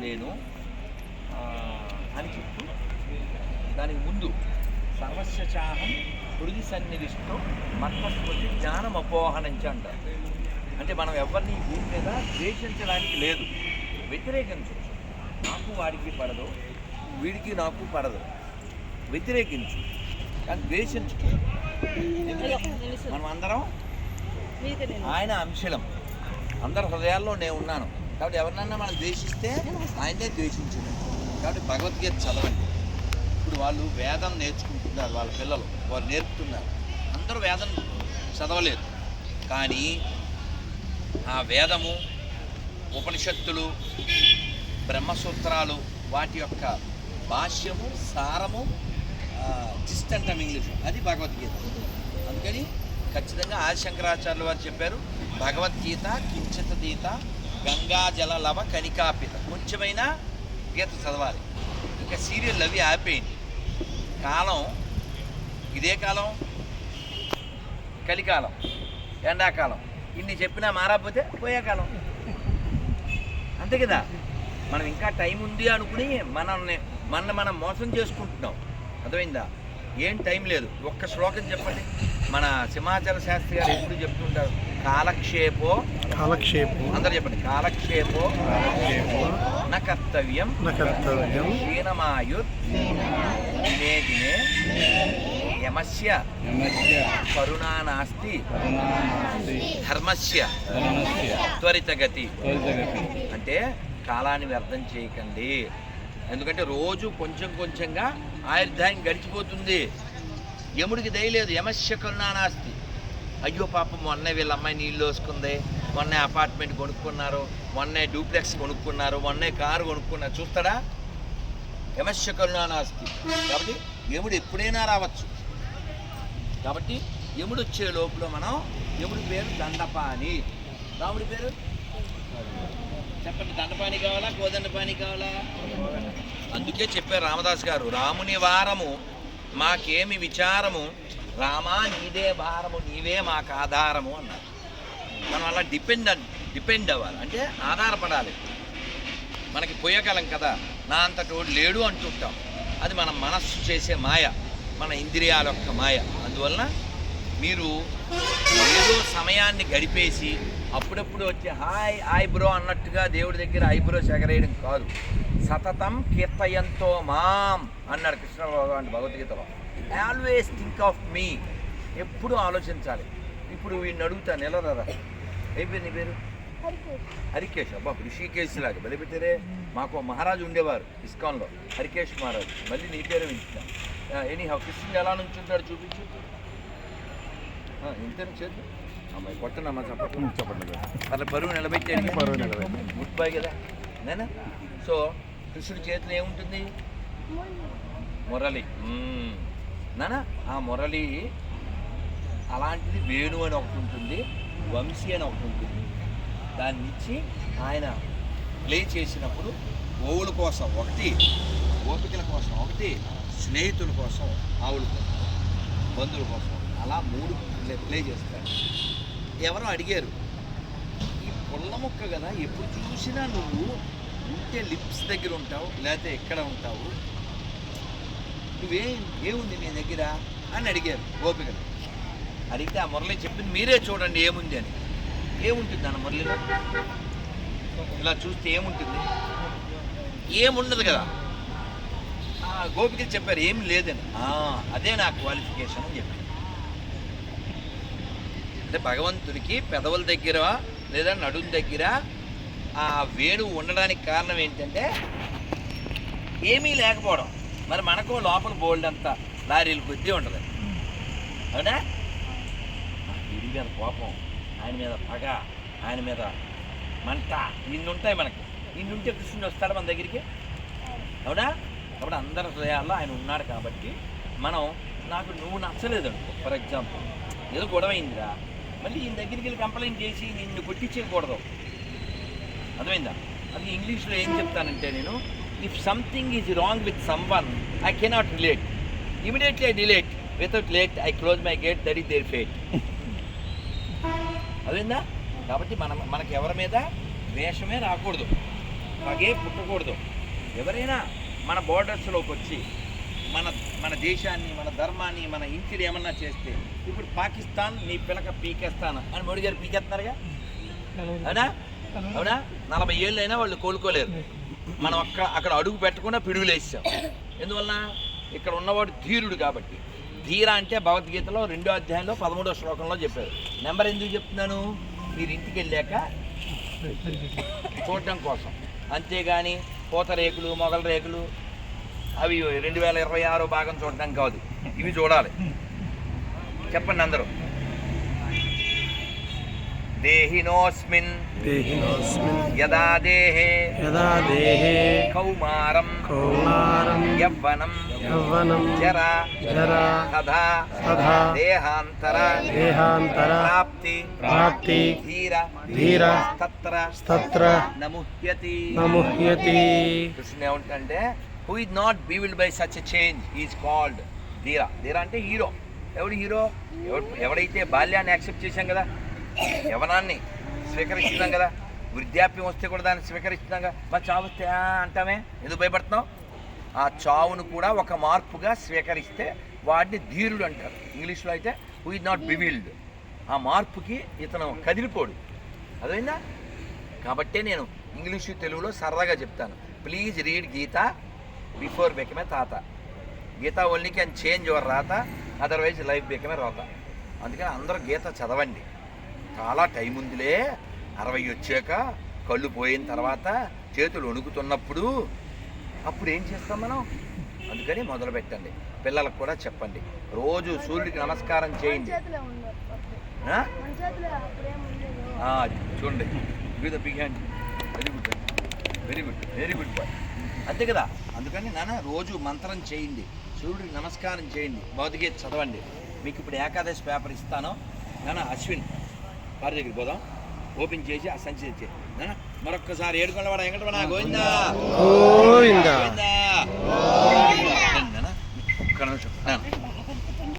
నేను అని చెప్తూ దానికి ముందు సర్వస్య చాహం హృది సన్నిధిస్తూ మత్తస్మృతి జ్ఞానం అపోహనంచి అంటారు అంటే మనం ఎవరిని భూమి మీద ద్వేషించడానికి లేదు వ్యతిరేకించవచ్చు నాకు వాడికి పడదు వీడికి నాకు పడదు. వ్యతిరేకించు కానీ ద్వేషించు. మనం అందరం ఆయన అంశలం. అందరి హృదయాల్లో నేను ఉన్నాను. కాబట్టి ఎవరినన్నా మనం ద్వేషిస్తే ఆయనే ద్వేషించడం. కాబట్టి భగవద్గీత చదవండి. ఇప్పుడు వాళ్ళు వేదం నేర్చుకుంటున్నారు వాళ్ళ పిల్లలు. వారు నేర్పుతున్నారు. అందరూ వేదం చదవలేదు. కానీ ఆ వేదము ఉపనిషత్తులు బ్రహ్మసూత్రాలు వాటి యొక్క భాష్యము సారము జిస్ట్ అంటాం ఇంగ్లీష్. అది భగవద్గీత. అందుకని ఖచ్చితంగా ఆదిశంకరాచార్యులు వారు చెప్పారు భగవద్గీత కించిత గీత గంగా జల లవ కనికాపిత కొంచెమైనా గీత చదవాలి. ఇంకా సీరియల్ అవి ఆపేయండి. కాలం ఇదే కాలం కలికాలం ఎండాకాలం. ఇన్ని చెప్పినా మారకపోతే పోయే కాలం. అంతే కదా? మనం ఇంకా టైం ఉంది అనుకుని మనల్ని మన మనం మోసం చేసుకుంటున్నాం. అర్థమైందా? ఏం టైం లేదు. ఒక్క శ్లోకం చెప్పండి. మన సింహాచల శాస్త్రి గారు ఎప్పుడు చెప్తుంటారు? కాలక్షేపో. కాలక్షేపం. అందరు చెప్పండి. కాలక్షేపో. న కర్తవ్యం. నా కర్తవ్యం. హీనమాయుర్ దినే దినే. యమస్య. కరుణా నాస్తి. ధర్మస్య. త్వరితగతి. అంటే కాలాన్ని వ్యర్థం చేయకండి. ఎందుకంటే రోజు కొంచెం కొంచెంగా ఆయుర్దాయం గడిచిపోతుంది. యముడికి దయలేదు యమస్య కరుణానాస్తి అయ్యో పాపం మొన్నే వీళ్ళ అమ్మాయి నీళ్ళు వేసుకుంది మొన్నే అపార్ట్మెంట్ కొనుక్కున్నారు. మొన్నే డూప్లెక్స్ కొనుక్కున్నారు. మొన్నే కారు కొనుక్కున్నారు. చూస్తాడా? యమస్య కరుణానాస్తి కాబట్టి యముడు ఎప్పుడైనా రావచ్చు. కాబట్టి యముడు వచ్చే లోపల మనం యముడి పేరు దండపాణి. రాముడి పేరు? చెప్పండి. దండపాణి కావాలా? గోదండపాని కావాలా? అందుకే చెప్పారు రామదాస్ గారు రాముని వారము మాకేమి విచారము? రామా నీదే భారము నీవే మాకు ఆధారము అన్నారు. మనం అలా డిపెండ్ డిపెండ్ అవ్వాలి. అంటే ఆధారపడాలి. మనకి పోయగలం కదా నా అంతటోడు లేడు అంటుంటాం. అది మన మనస్సు చేసే మాయ మన ఇంద్రియాల యొక్క మాయ. అందువలన మీరు ఏదో సమయాన్ని గడిపేసి అప్పుడప్పుడు వచ్చి హాయ్ ఐబ్రో అన్నట్టుగా దేవుడి దగ్గర ఐబ్రో చెగరేయడం కాదు. సతతం కీర్తయంతో మాం అన్నాడు కృష్ణ భగవాన్ భగవద్గీతలో. ఆల్వేస్ థింక్ ఆఫ్ మీ ఎప్పుడు ఆలోచించాలి. ఇప్పుడు వీడిని అడుగుతా నిలరా అయిపోయింది నీ పేరు? హరికేష్. అబ్బా ఋషికేశ్ లాగా బలిపెట్టారే. మాకు ఓ మహారాజు ఉండేవారు ఇస్కాన్లో. హరికేష్ మహారాజు. మళ్ళీ నీ పేరు వింటున్నా. ఎనీ హౌ కృష్ణుడు ఎలా నుంచుంటాడు చూపించు. ఇంతేనా చేద్దాం కొట్టనమ్మా చెప్పండి చెప్పండి అట్లా బరువు నిలబెట్టాడు బరువు నిలబెట్టి. బాయ్ కదా. నేనా? సో కృష్ణుడి చేతిలో ఏముంటుంది? మురళి. నానా ఆ మురళి అలాంటిది వేణు అని ఒకటి ఉంటుంది వంశీ అని ఒకటి ఉంటుంది. దాన్ని ఇచ్చి ఆయన ప్లే చేసినప్పుడు ఓవుల కోసం ఒకటి ఓపికల కోసం ఒకటి స్నేహితుల కోసం ఆవుల కోసం బంధువుల కోసం అలా మూడు ప్లే ప్లే చేస్తాడు ఎవరో అడిగారు ఈ పుల్ల ముక్క కదా ఎప్పుడు చూసినా నువ్వు ఉంటే లిప్స్ దగ్గర ఉంటావు లేకపోతే ఎక్కడ ఉంటావు? నువ్వేం ఏముంది నీ దగ్గర? అని అడిగారు గోపికలు అడిగితే ఆ మురళి చెప్పింది మీరే చూడండి ఏముంది అని. ఏముంటుంది అన్న మురళిలో ఇలా చూస్తే ఏముంటుంది? ఏముండదు కదా. గోపికలు చెప్పారు ఏం లేదని. అదే నా క్వాలిఫికేషన్ అని చెప్పారు. అంటే భగవంతుడికి పెదవుల దగ్గర లేదా నడుం దగ్గర ఆ వేణువు ఉండడానికి కారణం ఏంటంటే ఏమీ లేకపోవడం. మరి మనకు లోపల బోల్డ్ అంతా లారీలు కొద్దీ ఉండదు. అవునా? వీడి మీద కోపం ఆయన మీద పగ ఆయన మీద మంట ఇన్ని ఉంటాయి మనకి. ఇన్ని ఉంటే కృష్ణుడు వస్తాడు మన దగ్గరికి? అవునా? కాబట్టి అందరి హృదయాల్లో ఆయన ఉన్నాడు కాబట్టి మనం నాకు నువ్వు నచ్చలేదు అనుకో ఫర్ ఎగ్జాంపుల్ ఏదో గొడవ అయిందిరా. మళ్ళీ ఈయన దగ్గరికి వెళ్ళి కంప్లైంట్ చేసి నిన్ను కొట్టించేయకూడదు. అర్థమైందా? అది ఇంగ్లీష్లో ఏం చెప్తానంటే నేను if something is wrong with someone I cannot relate immediately I delete without late I close my gate that is their fate అదేందా కాబట్టి మనం మనకి ఎవరి మీద ద్వేషమే రాకూడదు. పగే పుట్టకూడదు. ఎవరైనా మన బోర్డర్స్లోకి వచ్చి మన మన దేశాన్ని మన ధర్మాన్ని మన ఇంటిని ఏమన్నా చేస్తే ఇప్పుడు పాకిస్తాన్ నీ పిలక పీకేస్తాను అని మోడీ గారు పీకేస్తున్నారుగా? అవునా? అవునా? నలభై ఏళ్ళు అయినా వాళ్ళు కోలుకోలేరు. మనం అక్కడ అక్కడ అడుగు పెట్టకుండా పిడుగులేసాం ఎందువలన? ఇక్కడ ఉన్నవాడు ధీరుడు కాబట్టి. ధీర అంటే భగవద్గీతలో రెండో అధ్యాయంలో పదమూడో శ్లోకంలో చెప్పారు. నెంబర్ ఎందుకు చెప్తున్నాను? మీరు ఇంటికి వెళ్ళాక చూడటం కోసం. అంతేగాని పూత రేకులు మొగల రేకులు అవి రెండు వేల ఇరవై ఆరో భాగం చూడటం కాదు. ఇవి చూడాలి. చెప్పండి అందరూ. దేహినోస్మిన్. దేహినోస్మిన్. యదా దేహే. యదా దేహే. కౌమారం. కౌమారం. యవ్వనం. యవ్వనం. జరా. జరా. తథా తథా దేహాంతర. దేహాంతర. ప్రాప్తి. ప్రాప్తి. ధీర. ధీర. తత్ర తత్ర నముహ్యతి. నముహ్యతి. కృష్ణుడు ఏమంటే who is not bewildered by such a change is called ధీరా ధీరా అంటే హీరో ఎవడు హీరో ఎవడు ఎవడైతే బాల్యాన్ని యాక్సెప్ట్ చేశాం కదా యవనాన్ని స్వీకరిస్తున్నాం కదా వృద్ధాప్యం వస్తే కూడా దాన్ని స్వీకరిస్తున్నాం కదా మా చావు వస్తే అంటామే? ఎందుకు భయపడుతున్నాం ఆ చావును కూడా ఒక మార్పుగా స్వీకరిస్తే వాడిని ధీరుడు అంటారు. ఇంగ్లీష్లో అయితే హూ ఇస్ నాట్ బివిల్డ్ ఆ మార్పుకి ఇతను కదిలిపోడు. అదైందా కాబట్టే నేను ఇంగ్లీషు తెలుగులో సరదాగా చెప్తాను. Please read Gita before become తాత. Gita only can change your రాత అదర్వైజ్ లైఫ్ బెకమే రాత. అందుకని అందరూ గీత చదవండి. చాలా టైం ఉందిలే. అరవై వచ్చాక కళ్ళు పోయిన తర్వాత చేతులు వణుకుతున్నప్పుడు అప్పుడు ఏం చేస్తాం మనం? అందుకని మొదలు పెట్టండి. పిల్లలకు కూడా చెప్పండి. రోజు సూర్యుడికి నమస్కారం చేయండి. చూడండి. With big hand very good very good very good boy అంతే కదా? అందుకని నాన్న రోజు మంత్రం చేయండి. సూర్యుడికి నమస్కారం చేయండి. భౌతికీత చదవండి. మీకు ఇప్పుడు ఏకాదశి పేపర్ ఇస్తాను. నాన్న అశ్విన్ వారి దగ్గరికి పోదాం. ఓపెన్ చేసి ఆ సంచి తెచ్చే. నాన్న మరొక్కసారి ఏడుకొండవాడ వెంకటరమణ గోవిందా. గోవిందా.